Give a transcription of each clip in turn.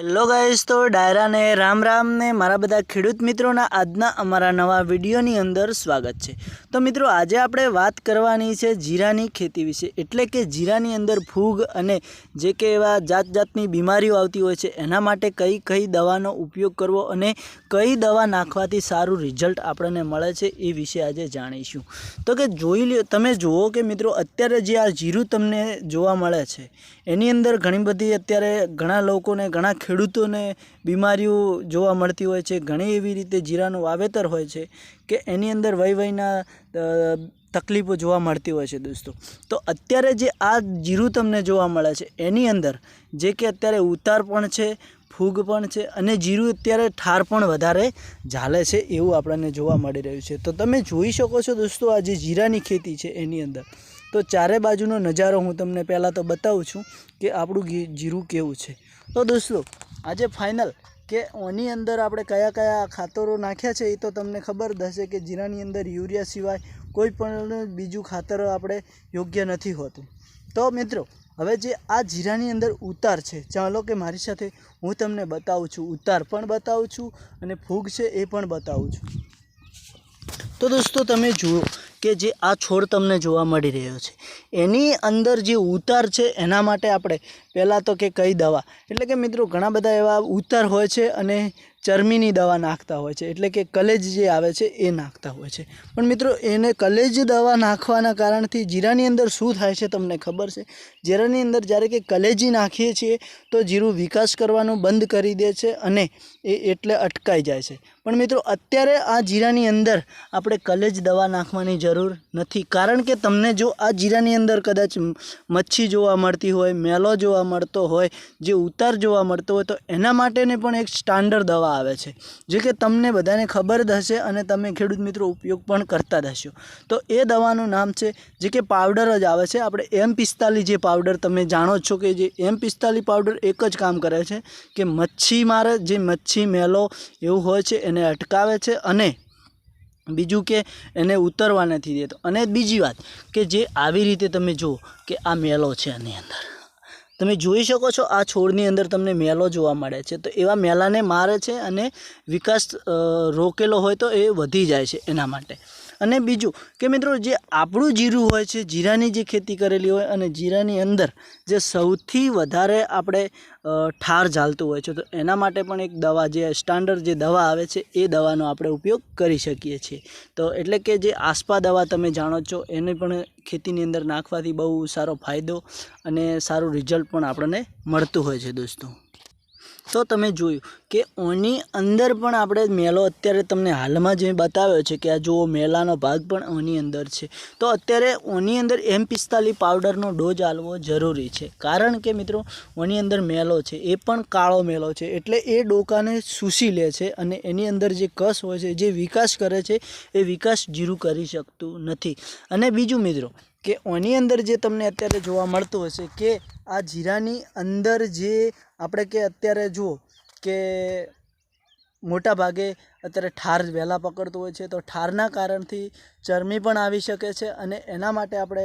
Hello guys તો ડાયરાને રામ રામને મારા બધા ખેડૂત મિત્રોના આજના અમારા નવા વિડીયોની અંદર સ્વાગત છે. તો મિત્રો, આજે આપણે વાત કરવાની છે જીરાની ખેતી વિશે. એટલે કે જીરાની અંદર ફૂગ અને જે કે એવા જાત જાતની બીમારીઓ આવતી હોય છે, એના માટે કઈ કઈ દવાનો ઉપયોગ કરવો અને કઈ દવા નાખવાથી સારું રિઝલ્ટ આપણને મળે છે એ વિશે આજે જાણીશું. તો કે જોઈ લ્યો, તમે જુઓ કે મિત્રો, અત્યારે જે આ જીરું તમને જોવા મળે છે, એની અંદર ઘણી બધી અત્યારે ઘણા લોકોને ઘણા ખેડૂતોને બીમારીઓ જોવા મળતી હોય છે, ઘણી એવી રીતે જીરાનું વાવેતર હોય છે કે એની અંદર વય વયના તકલીફો જોવા મળતી હોય છે દોસ્તો. તો અત્યારે જે આ જીરું તમને જોવા મળે છે, એની અંદર જે કે અત્યારે ઉતાર પણ છે, ફૂગ પણ છે અને જીરું અત્યારે ઠાર પણ વધારે ઝાલે છે એવું આપણને જોવા મળી રહ્યું છે. તો તમે જોઈ શકો છો દોસ્તો આ જે જીરાની ખેતી છે એની અંદર. તો ચારે બાજુનો નજારો હું તમને પહેલાં તો બતાવું છું કે આપણું જીરું કેવું છે. તો દોસ્તો, આજે ફાઇનલ કે ઓની અંદર આપણે કયા કયા ખાતરો નાખ્યા છે એ તો તમને ખબર હશે કે જીરાની અંદર યુરિયા સિવાય કોઈ પણ બીજું ખાતર આપણે યોગ્ય નથી હોતું. તો મિત્રો, હવે જે આ જીરાની અંદર ઉતાર છે, ચાલો કે મારી સાથે હું તમને બતાવું છું. ઉતાર પણ બતાવું છું અને ફૂગ છે એ પણ બતાવું છું. તો દોસ્તો તમે જુઓ કે જે આ છોડ તમને જોવા મળી રહ્યો છે. એની અંદર જે ઉતાર છે, એના માટે આપણે પહેલાં તો કે કઈ દવા. એટલે કે મિત્રો, ઘણા બધા એવા ઉતાર હોય છે અને ચરમીની દવા નાખતા હોય છે, એટલે કે કલેજ જે આવે છે એ નાખતા હોય છે. પણ મિત્રો, એને કલેજ દવા નાખવાના કારણથી જીરાની અંદર શું થાય છે તમને ખબર છે? જીરાની અંદર જ્યારે કે કલેજી નાખીએ છીએ, તો જીરું વિકાસ કરવાનું બંધ કરી દે છે અને એ એટલે અટકાઈ જાય છે. પણ મિત્રો, અત્યારે આ જીરાની અંદર આપણે કલેજ દવા નાખવાની જરૂર નથી. કારણ કે તમને જો આ જીરાની અંદર કદાચ મચ્છી જોવા મળતી હોય, મેલો જોવા મળતો હોય, જે ઉતાર જોવા મળતો હોય, તો એના માટેની પણ એક સ્ટાન્ડર્ડ દવા આવે છે. જે કે તમને બધાને ખબર જ હશે અને તમે ખેડૂત મિત્રો ઉપયોગ પણ કરતા જ હશો. તો એ દવાનું નામ છે, જે કે પાવડર જ આવે છે. આપણે એમ પિસ્તાલીસ જે પાવડર તમે જાણો છો કે જે એમ પિસ્તાલીસ પાવડર એક જ કામ કરે છે કે મચ્છી મારે, જે મચ્છી મેલો એવું હોય છે એને અટકાવે છે અને બીજું કે એને ઉતરવા નથી દેતો. અને બીજી વાત કે જે આવી રીતે તમે જુઓ કે આ મેલો છે આની અંદર. તમે જોઈ શકો છો આ છોડની અંદર તમને મેલો જોવા મળે છે. તો એવા મેલાને મારે છે અને વિકાસ રોકેલો હોય તો એ વધી જાય છે એના માટે. અને બીજું કે મિત્રો જે આપણું જીરું હોય છે, જીરાની જે ખેતી કરેલી હોય અને જીરાની અંદર જે સૌથી વધારે આપણે ઠાર ઝાલતું હોય છે, તો એના માટે પણ એક દવા જે સ્ટાન્ડર્ડ જે દવા આવે છે, એ દવાનો આપણે ઉપયોગ કરી શકીએ છીએ. તો એટલે કે જે આસ્પા દવા તમે જાણો છો, એને પણ ખેતીની અંદર નાખવાથી બહુ સારો ફાયદો અને સારું રિઝલ્ટ પણ આપણને મળતું હોય છે દોસ્તો. તો તમે જોયું કે ઓની અંદર પણ આપણે મેલો અત્યારે તમને હાલમાં જે બતાવ્યો છે કે આ જુઓ મેલાનો ભાગ પણ ઓની અંદર છે. તો અત્યારે ઓની અંદર એમ પિસ્તાલીસ પાવડરનો ડોઝ આલવો જરૂરી છે. કારણ કે મિત્રો, ઓની અંદર મેલો છે, એ પણ કાળો મેલો છે, એટલે એ ડોકાને શૂષી લે છે અને એની અંદર જે કસ હોય છે, જે વિકાસ કરે છે, એ વિકાસ જીરું કરી શકતું નથી. અને બીજું મિત્રો કે ઓની અંદર જે તમને અત્યારે જોવા મળતું હશે કે આ જીરાની અંદર જે આપણે કે અત્યારે જુઓ કે મોટા ભાગે અત્યારે ઠાર વહેલા પકડતું હોય છે, તો ઠારના કારણથી ચરમી પણ આવી શકે છે અને એના માટે આપણે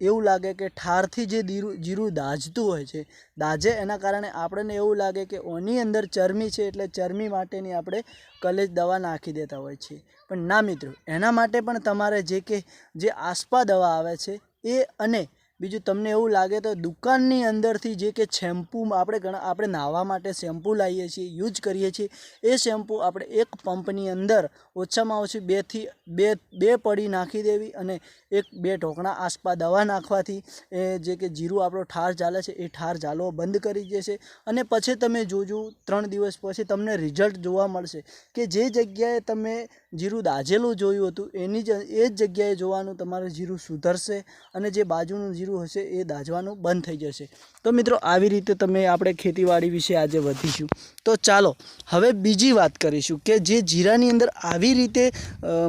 એવું લાગે કે ઠારથી જે દીરું, જીરું દાજતું હોય છે, દાજે એના કારણે આપણને એવું લાગે કે ઓની અંદર ચરમી છે એટલે ચરમી માટેની આપણે કલેજ દવા નાખી દેતા હોય છે. પણ ના મિત્રો, એના માટે પણ તમારે જે કે, જે આસ્પા દવા આવે છે, એ અને બીજું તમને એવું લાગે તો દુકાનની અંદરથી જે કે શેમ્પૂ આપણે ઘણા આપણે નાહવા માટે શેમ્પૂ લાવીએ છીએ, યુઝ કરીએ છીએ, એ શેમ્પૂ આપણે એક પંપની અંદર ઓછામાં ઓછી બેથી બે બે પડી નાખી દેવી અને એક બે ઢોકણા આસપાસ દવા નાખવાથી, એ જે કે જીરું આપણો ઠાર ચાલે છે, એ ઠાર ચાલવો બંધ કરી દેશે અને પછી તમે જોજો, ત્રણ દિવસ પછી તમને રિઝલ્ટ જોવા મળશે કે જે જગ્યાએ તમે જીરું દાઝેલું જોયું હતું, એની જ, એ જ જગ્યાએ જોવાનું તમારું જીરું સુધરશે અને જે બાજુનું જીરું હશે એ દાઝવાનું બંધ થઈ જશે. તો મિત્રો, આવી રીતે તમે આપણે ખેતીવાડી વિશે આજે વધીશું. તો ચાલો, હવે બીજી વાત કરીશું કે જે જીરાની અંદર આવી રીતે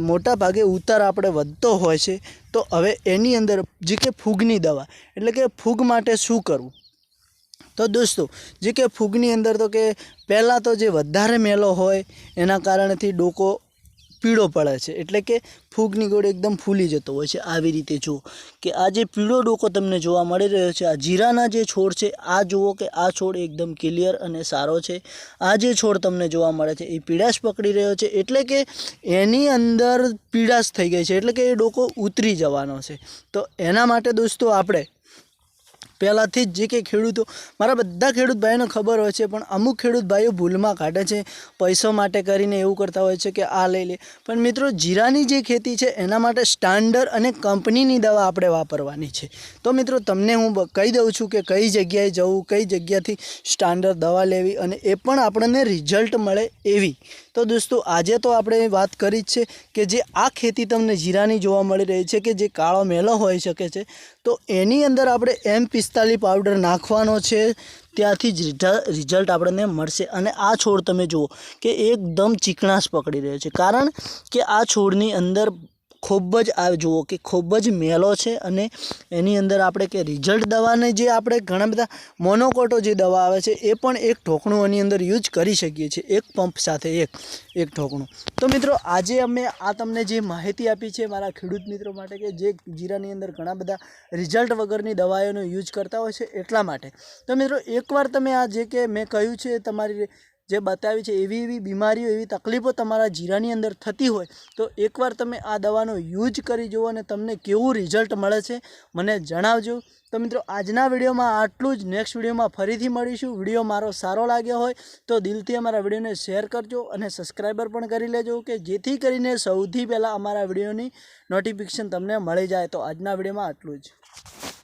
મોટા ભાગે ઉતાર આપણે વધતો હોય છે તો હવે એની અંદર જે કે ફૂગની દવા, એટલે કે ફૂગ માટે શું કરવું? તો દોસ્તો, જે કે ફૂગની અંદર તો કે પહેલાં તો જે વધારે મેલો હોય એના કારણથી ડોકો પીળો પડે છે. એટલે કે ફૂગની ગોળ એકદમ ફૂલી જતો હોય છે. આવી રીતે જુઓ કે આ જે પીળો ડોકો તમને જોવા મળી રહ્યો છે, આ જીરાના જે છોડ છે, આ જુઓ કે આ છોડ એકદમ ક્લિયર અને સારો છે. આ જે છોડ તમને જોવા મળે છે, એ પીડાશ પકડી રહ્યો છે. એટલે કે એની અંદર પીડાશ થઈ ગઈ છે. એટલે કે એ ડોકો ઉતરી જવાનો છે. તો એના માટે દોસ્તો આપણે પહેલાંથી જ જે કે ખેડૂતો, મારા બધા ખેડૂત ભાઈઓને ખબર હોય છે, પણ અમુક ખેડૂત ભાઈઓ ભૂલમાં કાઢે છે, પૈસો માટે કરીને એવું કરતા હોય છે કે આ લઈ લે. પણ મિત્રો, જીરાની જે ખેતી છે, એના માટે સ્ટાન્ડર્ડ અને કંપનીની દવા આપણે વાપરવાની છે. તો મિત્રો, તમને હું કહી દઉં છું કે કઈ જગ્યાએ જવું, કઈ જગ્યાથી સ્ટાન્ડર્ડ દવા લેવી અને એ પણ આપણને રિઝલ્ટ મળે એવી. તો દોસ્તો, આજે તો આપણે વાત કરી જ છે કે જે આ ખેતી તમને જીરાની જોવા મળી રહી છે કે જે કાળો મેલો હોઈ શકે છે, તો એની અંદર આપણે એમ પિસ્તાલીસ પાવડર નાખવાનો છે. ત્યાંથી જ રિઝ- રિઝલ્ટ આપણને મળશે. અને આ છોડ તમે જુઓ કે એકદમ ચીકણાશ પકડી રહ્યો છે. કારણ કે આ છોડની અંદર ખૂબ જ આ જુઓ કે ખૂબ જ મેલો છે અને એની અંદર આપણે કે રિઝલ્ટ દવાને જે આપણે ઘણા બધા મોનોકોટો જે દવા આવે છે, એ પણ એક ઢોકણું એની અંદર યુઝ કરી શકીએ છીએ, એક પંપ સાથે એક એક ઢોકણું. તો મિત્રો, આજે અમે આ તમને જે માહિતી આપી છે મારા ખેડૂત મિત્રો માટે કે જે જીરાની અંદર ઘણા બધા રિઝલ્ટ વગરની દવાઓનો યુઝ કરતા હોય છે એટલા માટે. તો મિત્રો, એકવાર તમે આ જે કે મેં કહ્યું છે, તમારી જે બતાવી છે, એવી એવી બીમારીઓ, એવી તકલીફો તમારા જીરાની અંદર થતી હોય, તો એકવાર તમે આ દવાનો યુઝ કરી જુઓ અને તમને કેવું રિઝલ્ટ મળે છે, મને જણાવજો. તો મિત્રો, આજના વિડીયોમાં આટલું જ. નેક્સ્ટ વિડીયોમાં ફરીથી મળીશું. વીડિયો મારો સારો લાગ્યો હોય, તો દિલથી અમારા વિડીયોને શેર કરજો અને સબસ્ક્રાઈબર પણ કરી લેજો, કે જેથી કરીને સૌથી પહેલાં અમારા વિડીયોની નોટિફિકેશન તમને મળી જાય. તો આજના વિડીયોમાં આટલું જ.